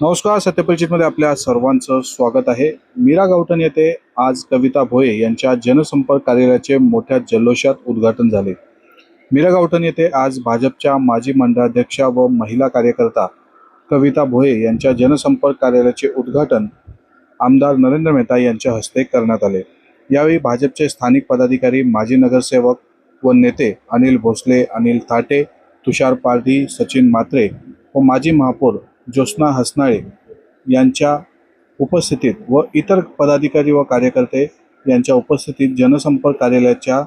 नमस्कार सत्यपरिचितमध्ये आपल्या सर्वांचं स्वागत आहे. मीरा गावठण येथे आज कविता भोये यांच्या जनसंपर्क कार्यालयाचे मोठ्या जल्लोषात उद्घाटन झाले. मीरा गावठण येथे आज भाजपच्या माजी मंडळाध्यक्षा व महिला कार्यकर्ता कविता भोये यांच्या जनसंपर्क कार्यालयाचे उद्घाटन आमदार नरेंद्र मेहता यांच्या हस्ते करण्यात आले. यावेळी भाजपचे स्थानिक पदाधिकारी माजी नगरसेवक व नेते अनिल भोसले अनिल थाटे तुषार पारधी सचिन मात्रे व माजी महापौर ज्योत्स्ना हसनाळे यांच्या उपस्थितीत व इतर पदाधिकारी व कार्यकर्ते यांच्या उपस्थितीत जनसंपर्क कार्यालयाच्या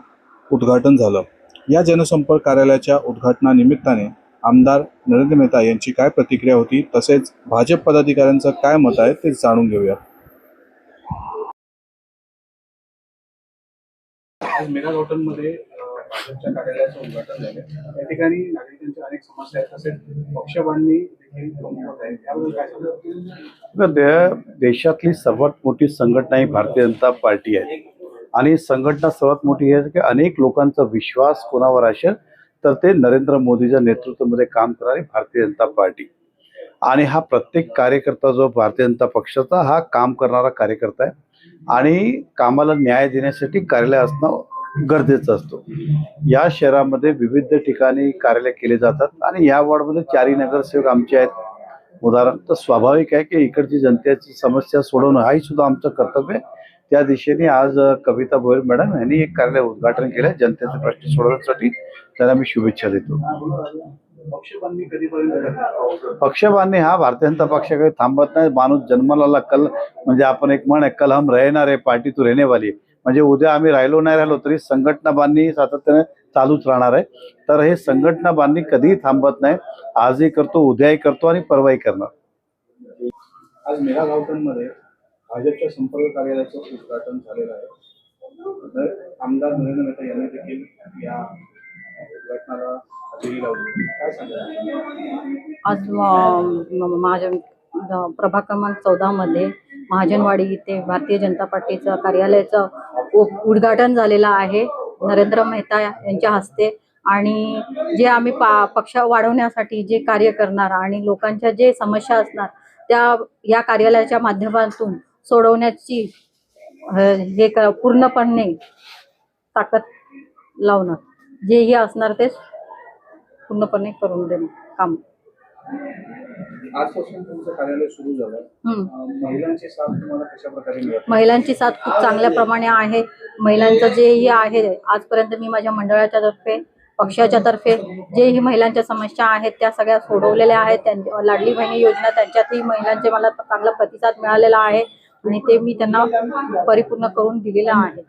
उद्घाटन झालं. या जनसंपर्क कार्यालयाच्या उद्घाटनानिमित्ताने आमदार नरेंद्र मेहता यांची काय प्रतिक्रिया होती तसेच भाजप पदाधिकाऱ्यांचं काय मत आहे ते जाणून घेऊया आज मेगा हॉटेलमध्ये भाजपच्या कार्यालयाचं उद्घाटन झालं. या ठिकाणी नागरिकांच्या अनेक समस्या आहेत तसेच पक्षबांधणी देशातली सर्वात मोठी संघटना ही भारतीय जनता पार्टी आहे. आणि संघटना सर्वात मोठी आहे की अनेक लोकांचा विश्वास कोणावर असेल तर ते नरेंद्र मोदीच्या नेतृत्वामध्ये काम करणारी भारतीय जनता पार्टी. आणि हा प्रत्येक कार्यकर्ता जो भारतीय जनता पक्षाचा हा काम करणारा कार्यकर्ता आहे. आणि कामाला न्याय देण्यासाठी कार्यालय असणं गरजेचं असतो. या शहरामध्ये विविध ठिकाणी कार्यालय केले जातात आणि या वॉर्डमध्ये चारही नगरसेवक आमचे आहेत. उदाहरण तर स्वाभाविक आहे की इकडची जनतेची समस्या सोडवणं हाही सुद्धा आमचं कर्तव्य आहे. त्या दिशेने आज कविता भोयर मॅडम यांनी एक कार्यालय उद्घाटन केलं जनतेचे प्रश्न सोडवण्यासाठी. त्यांना मी शुभेच्छा देतो. पक्षबांधणी हा भारतीय जनता पक्ष काही थांबत नाही. माणूस जन्माला कल म्हणजे आपण एक म्हण आहे कल हम रहणार आहे पार्टी तू रहने वाली आहे. म्हणजे उद्या आम्ही राहिलो नाही राहिलो तरी संघटना बांधणी सातत्याने चालूच राहणार आहे. तर हे संघटना बांधणी कधीही थांबत नाही. आजही करतो उद्याही करतो आणि परवाही करणार. आज मेगा मध्ये भाजपच्या संपर्क कार्यालयाचं उद्घाटन झालेलं आहे. आमदार नरेंद्र मेहता यांनी देखील या उद्घाटनाला हजेरी लावली. काय सांगाल? आज म- म- महाजन द- प्रभाग क्रमांक चौदामध्ये महाजनवाडी इथे भारतीय जनता पार्टीचं कार्यालयाचं उद्घाटन झालेलं आहे नरेंद्र मेहता यांच्या हस्ते. आणि जे आम्ही पा पक्ष वाढवण्यासाठी जे कार्य करणार आणि लोकांच्या जे समस्या असणार त्या या कार्यालयाच्या माध्यमातून सोडवण्याची हे क- पूर्णपणे ताकद लावणं हे असणार ते पूर्णपणे करून देणं काम. आजपासून तुमचं कार्यालय सुरू झालं. महिलांची साथ तुम्हाला कशा प्रकारे मिळत? महिलांची साथ खूप चांगल्या प्रमाणे आहे. महिलांचं जेही आहे आजपर्यंत मी माझ्या मंडळाच्या तर्फे पक्षाच्या तर्फे जेही महिलांच्या समस्या आहेत त्या सगळ्या सोडवलेल्या आहेत. त्यां लाडली बहिणी योजना त्यांच्यातही महिलांचे मला चांगला प्रतिसाद मिळालेला आहे आणि ते मी त्यांना परिपूर्ण करून दिलेलं आहे.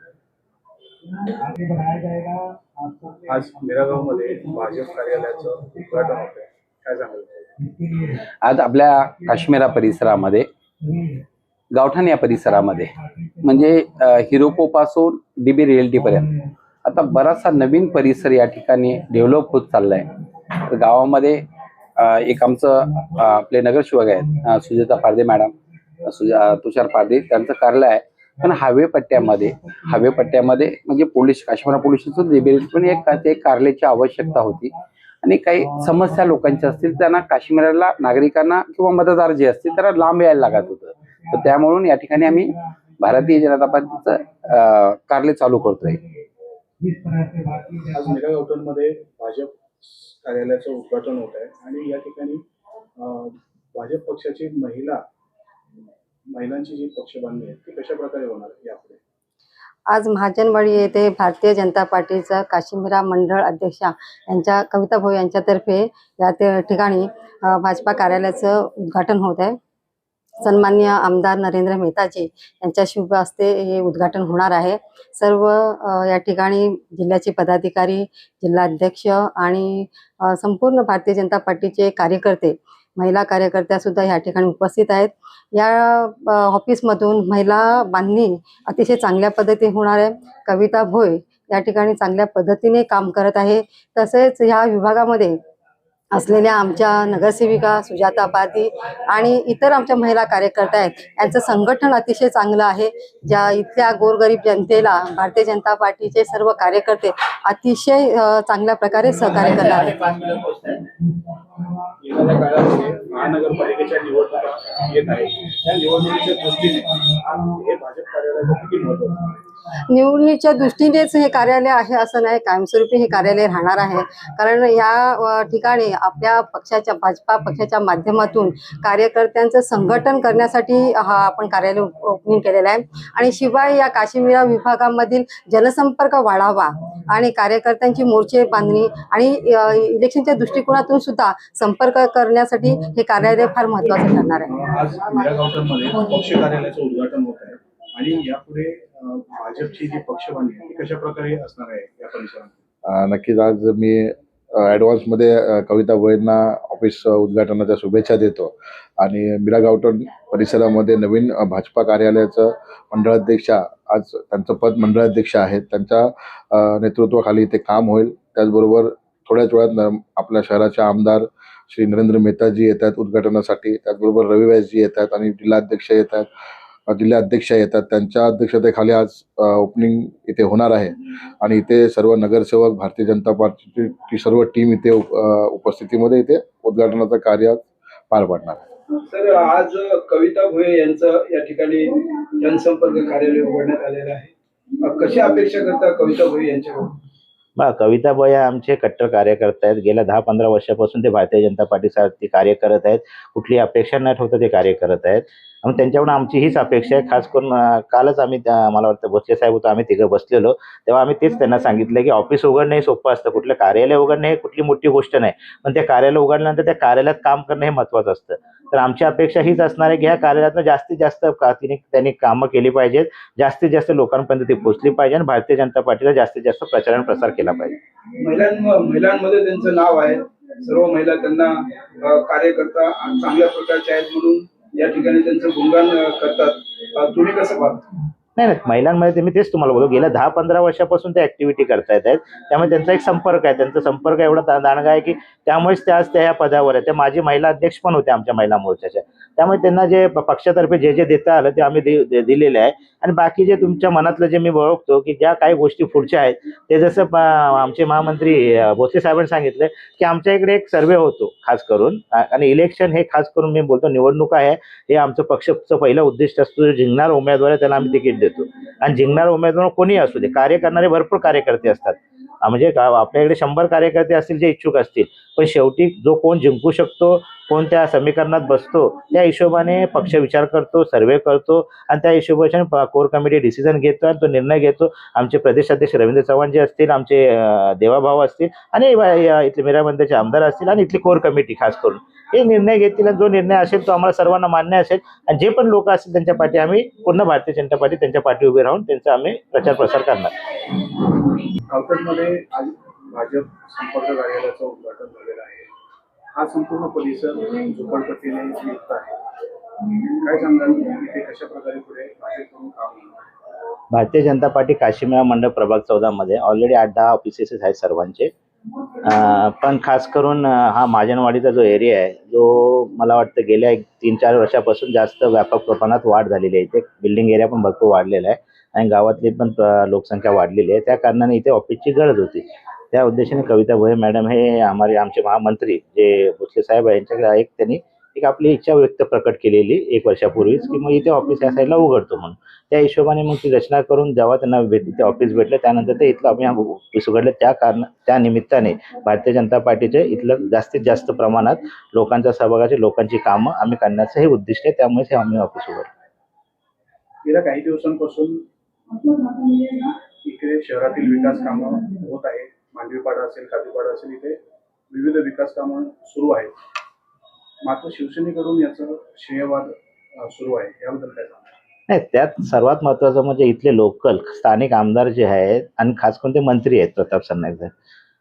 आज मध्ये भाजप कार्यालयाचं उद्घाटन होतं काय सांगाल? आज आपल्या काश्मीरा परिसरामध्ये गावठाण या परिसरामध्ये म्हणजे अ, हिरोकोपासून डी बी आता बराचसा नवीन परिसर या ठिकाणी डेव्हलप होत चालला आहे तर गावामध्ये एक आमचं आपले नगरसेवक आहेत सुजाता पारदे मॅडम सुजा तुषार पारदे त्यांचं कार्यालय आहे. पण हायवे पट्ट्यामध्ये हायवे पट्ट्यामध्ये म्हणजे पोलीस काश्मीर पोलिसाचं पण ते एक कार्यालयाची आवश्यकता होती. आणि काही समस्या लोकांच्या असतील त्यांना काश्मीरला नागरिकांना किंवा मतदार जे असतील त्यांना लांब यायला लागत होतं. तर त्यामुळे या ठिकाणी आम्ही भारतीय जनता पार्टीचं अं, कार्यालय चालू करतोय. आज मेगा मध्ये भाजप कार्यालयाचं उद्घाटन होत आहे आणि या ठिकाणी भाजप पक्षाची महिला महिलांची जी पक्षबांधणी आहे ती कशा प्रकारे होणार यापुढे? आज महाजनवाडी येथे भारतीय जनता पार्टीचा काश्मीरा मंडळ अध्यक्षा यांच्या कविता भाऊ यांच्यातर्फे या ते ठिकाणी भाजपा कार्यालयाचं उद्घाटन होत आहे. सन्मान्य आमदार नरेंद्र मेहताजी यांच्या शुभ हस्ते हे उद्घाटन होणार आहे. सर्व या ठिकाणी जिल्ह्याचे पदाधिकारी जिल्हाध्यक्ष आणि संपूर्ण भारतीय जनता पार्टीचे कार्यकर्ते महिला कार्यकर्त्या सुद्धा या ठिकाणी उपस्थित आहेत. या ऑफिसमधून महिला बांधणी अतिशय चांगल्या पद्धतीने होणार आहे. कविता भोय या ठिकाणी चांगल्या पद्धतीने काम करत आहे. तसेच ह्या विभागामध्ये असलेल्या आमच्या नगरसेविका सुजाता पादी आणि इतर आमच्या महिला कार्यकर्त्या आहेत. यांचं संघटन अतिशय चांगलं आहे. ज्या इथल्या गोरगरीब जनतेला भारतीय जनता पार्टीचे सर्व कार्यकर्ते अतिशय चांगल्या प्रकारे सहकार्य करणार आहेत. महानगरपालिकेच्या निवडणुका येत आहेत. त्या निवडणुकीच्या दृष्टीने हे भाजप कार्यालयाचं किती महत्त्व निवडणुकीच्या दृष्टीनेच हे कार्यालय आहे असं नाही कायमस्वरूपी हे कार्यालय राहणार आहे. कारण या ठिकाणी आपल्या पक्षाच्या भाजपा पक्षाच्या माध्यमातून कार्यकर्त्यांचं संघटन करण्यासाठी हा आपण कार्यालय ओपनिंग केलेलं आहे. आणि शिवाय या काश्मीरा विभागामधील जनसंपर्क वाढावा आणि कार्यकर्त्यांची मोर्चे बांधणी आणि इलेक्शनच्या दृष्टिकोनातून सुद्धा संपर्क करण्यासाठी हे कार्यालय फार महत्वाचं ठरणार आहे. आणि यापुढे भाजपची जी पक्षवाणी आहे ती कशा प्रकारे असणार आहे या परिसरात नक्कीच आज मी ॲडव्हान्समध्ये कविता भोईंना ऑफिस उद्घाटनाच्या शुभेच्छा देतो. आणि मिरा गावटन परिसरामध्ये नवीन भाजपा कार्यालयाचं मंडळाध्यक्ष आज त्यांचं पद मंडळाध्यक्ष आहेत. त्यांच्या नेतृत्वाखाली ते काम होईल. त्याचबरोबर थोड्याच वेळात आपल्या शहराचे आमदार श्री नरेंद्र मेहताजी येत आहेत उद्घाटनासाठी. त्याचबरोबर रविवासजी येत आहेत आणि जिल्हाध्यक्ष येत आहेत अ, जिल्हाध्यक्ष येतात त्यांच्या अध्यक्षतेखाली आज ओपनिंग इथे होणार आहे. आणि इथे सर्व नगरसेवक भारतीय जनता पार्टीची सर्व टीम इथे उपस्थितीमध्ये इथे उद्घाटनाचं कार्य पार पाडणार आहे. सर आज कविता भोये यांचं या ठिकाणी जनसंपर्क कार्यालय उघडण्यात आलेलं आहे. कशी अपेक्षा करता कविता भोये यांच्याकडून? बा कविता बया आमचे कट्टर कार्यकर्ते आहेत. गेल्या दहा पंधरा वर्षापासून ते भारतीय जनता पार्टीसाठी कार्य करत आहेत. कुठली अपेक्षा न ठेवता ते कार्य करत आहेत. आणि त्यांच्याकडून आमची हीच अपेक्षा आहे. खास करून कालच आम्ही मला वाटतं भोसले साहेब होतो आम्ही तिघं बसलेलो. तेव्हा आम्ही तेच त्यांना सांगितलं की ऑफिस उघडणं हे सोपं असतं. कुठलं कार्यालय उघडणं हे कुठली मोठी गोष्ट नाही. पण त्या कार्यालय उघडल्यानंतर त्या कार्यालयात काम करणं हे महत्त्वाचं असतं. तर आमची अपेक्षा हीच असणार आहे की ह्या कार्यालयातनं जास्तीत जास्त का तिने त्यांनी कामं केली पाहिजेत. जास्तीत जास्त लोकांपर्यंत ती पोहोचली पाहिजे आणि भारतीय जनता पार्टीला जास्तीत जास्त प्रचार आणि प्रसार केला पाहिजे. महिलांमध्ये त्यांचं नाव आहे. सर्व महिला त्यांना कार्यकर्ता चांगल्या प्रकारच्या आहेत म्हणून या ठिकाणी त्यांचं गुणगान करतात. तुम्ही कसं पाहता? नाही नाही महिलांमध्ये मी तेच तुम्हाला बोलू गेल्या दहा पंधरा वर्षापासून ते ऍक्टिव्हिटी करतायत आहेत. त्यामुळे त्यांचा एक संपर्क आहे त्यांचा संपर्क एवढा दा- दांडगा आहे की त्यामुळेच त्या आज त्या ह्या पदावर आहे त्या माझी महिला अध्यक्ष पण होत्या आमच्या महिला मोर्चाच्या त्यामुळे त्यांना जे पक्षातर्फे जे जे देता आलं ते आम्ही दि- दिलेले आहे. आणि बाकी जे तुमच्या मनातलं जे मी ओळखतो की ज्या काही गोष्टी पुढच्या आहेत ते जसं आमचे महामंत्री भोसले साहेबांनी सांगितलं की आमच्या इकडे एक सर्वे होतो खास करून. आणि इलेक्शन हे खास करून मी बोलतो निवडणूक आहे हे आमचं पक्षाचं पहिलं उद्दिष्ट असतो जो जिंकणार उमेदवार आहे त्याला आम्ही तिकीट देतो. आणि जिंकणार उमेदवार कोणी असू दे कार्य करणारे भरपूर कार्यकर्ते असतात. म्हणजे का- आपल्याकडे शंभर कार्यकर्ते असतील जे इच्छुक असतील पण शेवटी जो कोण जिंकू शकतो कोण त्या समीकरणात बसतो त्या हिशोबाने पक्ष विचार करतो सर्वे करतो आणि त्या हिशोबाने कोर कमिटी डिसिजन घेतो आणि तो निर्णय घेतो. आमचे प्रदेशाध्यक्ष रवींद्र चव्हाण जे असतील आमचे देवाभाऊ असतील आणि इथले मीराबंदरचे आमदार असतील आणि इथली कोर कमिटी खास करून. हे निर्णय घेतील आणि जो निर्णय असेल तो आम्हाला सर्वांना मान्य असेल. आणि जे पण लोक असतील त्यांच्या पाठी आम्ही पूर्ण भारतीय जनता पार्टी त्यांच्या पाठी उभे राहून त्यांचा आम्ही प्रचार प्रसार करणार. गावठणमध्ये आज भाजप संपर्क कार्यालयाचं उद्घाटन झालेलं आहे. हा संपूर्ण परिसर झोपडपट्टीने युक्त आहे. काय सांगाल? इथे कशा प्रकारे पुढे भाजपकडून काम होणार? भारतीय जनता पार्टी काशीमेळा मंडळ प्रभाग चौदामध्ये ऑलरेडी आठ दहा ऑफिसेस आहेत सर्वांचे. पण खास करून हा महाजनवाडीचा जो एरिया आहे जो मला वाटतं गेल्या एक तीन चार वर्षापासून जास्त व्यापक प्रमाणात वाढ झालेली आहे. इथे बिल्डिंग एरिया पण भरपूर वाढलेला आहे आणि गावातली पण लोकसंख्या वाढलेली आहे. त्या कारणाने इथे ऑफिसची गरज होती. त्या उद्देशाने कविता भोये मॅडम हे आम्हाला आमचे महामंत्री जे भोसले साहेब यांच्याकडे एक त्यांनी एक आपली इच्छा व्यक्त प्रकट केलेली एक वर्षापूर्वीच की मग इथे ऑफिस या साईडला उघडतो म्हणून. त्या हिशोबाने मग ती रचना करून जेव्हा त्यांना भेट ते ऑफिस भेटलं त्यानंतर ते इथलं आम्ही ऑफिस उघडलं. त्या कारण त्या निमित्ताने भारतीय जनता पार्टीचे इथलं जास्तीत जास्त प्रमाणात लोकांच्या सहभागाची लोकांची कामं आम्ही करण्याचं हे उद्दिष्ट आहे. त्यामुळेच हे आम्ही ऑफिस उघडलं. गेल्या काही दिवसांपासून इकडे शहरातील विकास कामं होत आहे मांडवीपाडा असेल काजूपाडा असेल इथे विविध विकास कामं सुरू आहेत. मात्र शिवसेनेकडून याचं श्रेयवाद सुरू आहे. याबद्दल काय सांगा नाही त्यात सर्वात महत्त्वाचं म्हणजे इथले लोकल स्थानिक आमदार जे आहेत आणि खास करून ते मंत्री आहेत प्रताप सरनाईक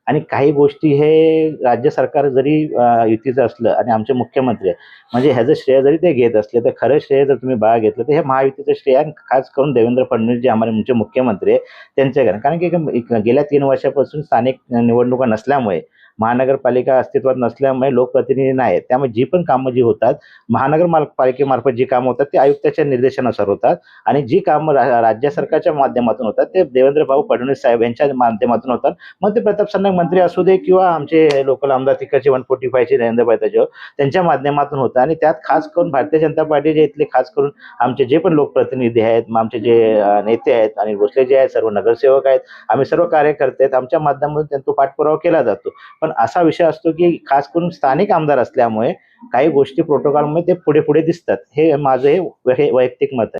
आणि काही गोष्टी हे राज्य सरकार जरी युतीचं असलं आणि आमचे मुख्यमंत्री आहे म्हणजे ह्याचं श्रेय जरी ते घेत असले तर खरं श्रेय जर तुम्ही बाळा घेतलं तर हे महायुतीचं श्रेय आणि खास करून देवेंद्र फडणवीस जे आम्हाला आमचे मुख्यमंत्री आहे त्यांच्याकडे कारण की गेल्या तीन वर्षापासून स्थानिक निवडणुका नसल्यामुळे महानगरपालिका अस्तित्वात नसल्यामुळे लोकप्रतिनिधी नाही त्यामुळे जी पण कामं जी होतात महानगर पालिकेमार्फत जी कामं होतात ते आयुक्ताच्या निर्देशानुसार होतात. आणि जी कामं रा- राज्य सरकारच्या माध्यमातून होतात ते देवेंद्र भाऊ फडणवीस साहेब यांच्या माध्यमातून होतात. मग ते प्रताप सरनाईक मंत्री असू दे किंवा आमचे लोकल आमदार तिकडचे वन फोर्टी फायचे नरेंद्रभाई पायताचे त्यांच्या माध्यमातून होतं. आणि त्यात खास करून भारतीय जनता पार्टीचे इथले खास करून आमचे जे पण लोकप्रतिनिधी आहेत मग आमचे जे नेते आहेत आणि भोसले जे आहेत सर्व नगरसेवक आहेत आम्ही सर्व कार्यकर्ते आहेत आमच्या माध्यमातून त्यांचा पाठपुरावा केला जातो. पण असा विषय असतो की खास करून स्थानिक आमदार असल्यामुळे काही गोष्टी प्रोटोकॉलमध्ये ते पुढे पुढे दिसतात. हे माझं हे वैयक्तिक मत आहे.